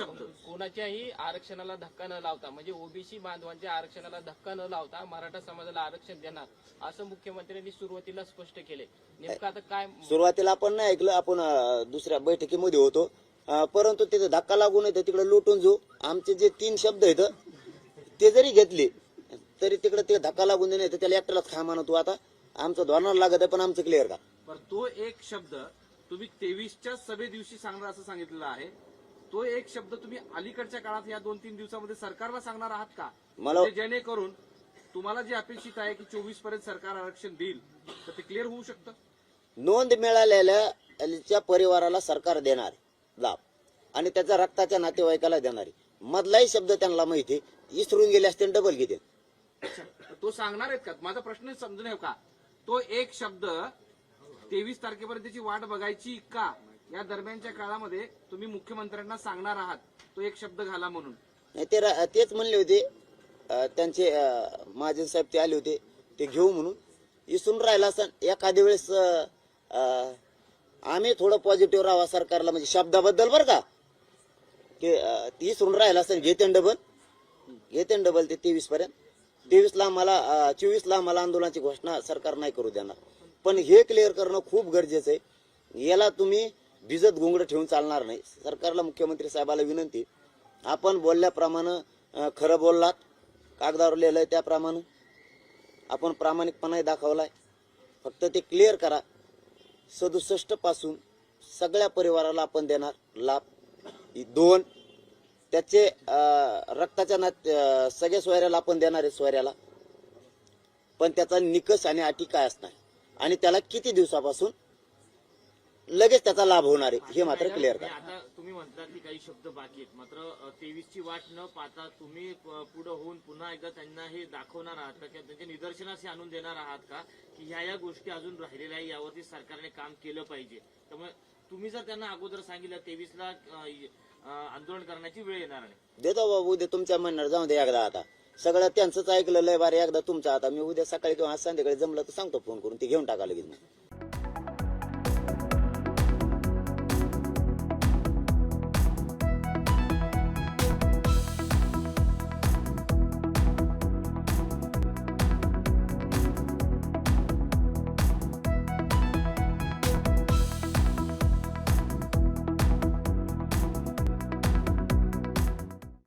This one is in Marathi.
कोणाच्याही आरक्षणाला धक्का न लावता म्हणजे ओबीसी बांधवांच्या आरक्षणाला धक्का न लावता मराठा समाजाला आरक्षण देणार असं मुख्यमंत्र्यांनी सुरुवातीला स्पष्ट केले. नेमकं आता काय सुरुवातीला आपण नाही ऐकलं आपण दुसऱ्या बैठकीमध्ये होतो. परंतु तिथे धक्का लागून येतो तिकडे लुटून जाऊ. आमचे जे तीन शब्द आहेत ते जरी घेतले तरी तिकडे ते धक्का लागून देणे त्याला एकट्यालाच खा म्हणतो आता. आमचं धोरणाला लागत आहे पण आमचं क्लिअर का? पण तो एक शब्द तुम्ही तेवीसच्या सभे दिवशी सांगणार असं सांगितलेलं आहे. तो एक शब्द तुम्ही अलीकडच्या काळात या दोन तीन दिवसामध्ये सरकारला सांगणार आहात का? मला- म्हणजे जेणेकरून तुम्हाला जे अपेक्षित आहे की चोवीसपर्यंत सरकार आरक्षण देईल तर ते क्लिअर होऊ शकतं? नोंद मिळालेल्या परिवाराला सरकार देणार लाभ. आणि त्याच्या रक्ताच्या नातेवाईकाला देणारी मधलाही शब्द त्यांना माहिती आहे. विसरून गेले असते डबल घेते तो सांगणार आहेत का? माझा प्रश्न समजून का? तो एक शब्द तेवीस तारखेपर्यंतची वाट बघायची का? या दरम्यानच्या काळामध्ये तुम्ही मुख्यमंत्र्यांना सांगणार आहात. तो एक शब्द घाला म्हणून. नाही ते रा- तेच म्हणले होते. अं, त्यांचे अं, महाजन साहेब ते आले होते. ते घेऊ म्हणून. इसून राहिला असं एखाद्या वेळेस अं, अं, आम्ही थोडं पॉझिटिव्ह राहावा सरकारला म्हणजे शब्दाबद्दल बरं का? ते अं, ते विसरून राहिला असं घेते डबल घेते डबल ते तेवीस पर्यंत. तेवीसला आम्हाला चोवीसला आम्हाला आंदोलनाची घोषणा सरकार नाही करू देणार. पण हे क्लिअर करणं खूप गरजेचं आहे. याला तुम्ही भिजत गुंगड ठेवून चालणार नाही. सरकारला मुख्यमंत्री साहेबाला विनंती आपण बोलल्याप्रमाणे खरं बोललात कागदावर लिहिलंय त्याप्रमाणे. आपण प्रामाणिकपणाही दाखवलाय. फक्त ते क्लिअर करा. सदुसष्टपासून सगळ्या परिवाराला आपण देणार लाभ. दोन त्याचे रक्ताच्या नात सगळ्या सोयऱ्याला आपण देणार आहे सोयऱ्याला. पण त्याचा निकष आणि अटी काय असणार? आणि त्याला किती दिवसापासून लगेच त्याचा लाभ होणार आहे. हे मात्र क्लिअर करा आता तुम्ही म्हणता की काही शब्द बाकी आहेत. मात्र तेवीस ची वाट न पाहता तुम्ही पुढे होऊन पुन्हा एकदा त्यांना हे दाखवणार आहात का? किंवा त्यांच्या निदर्शनास हे आणून देणार आहात का? की ह्या या गोष्टी अजून राहिलेल्या आहे यावरती सरकारने काम केलं पाहिजे. त्यामुळे तुम्ही जर त्यांना अगोदर सांगितलं तेवीसला आंदोलन करण्याची वेळ येणार नाही. देतो बाबा उद्या तुमच्या म्हणणार जाऊ दे एकदा आता. सगळं त्यांचंच ऐकलं लय बारे एकदा तुमचं आता. मी उद्या सकाळी किंवा आज संध्याकाळी जमलं तर सांगतो फोन करून ते घेऊन टाका लगेच मग.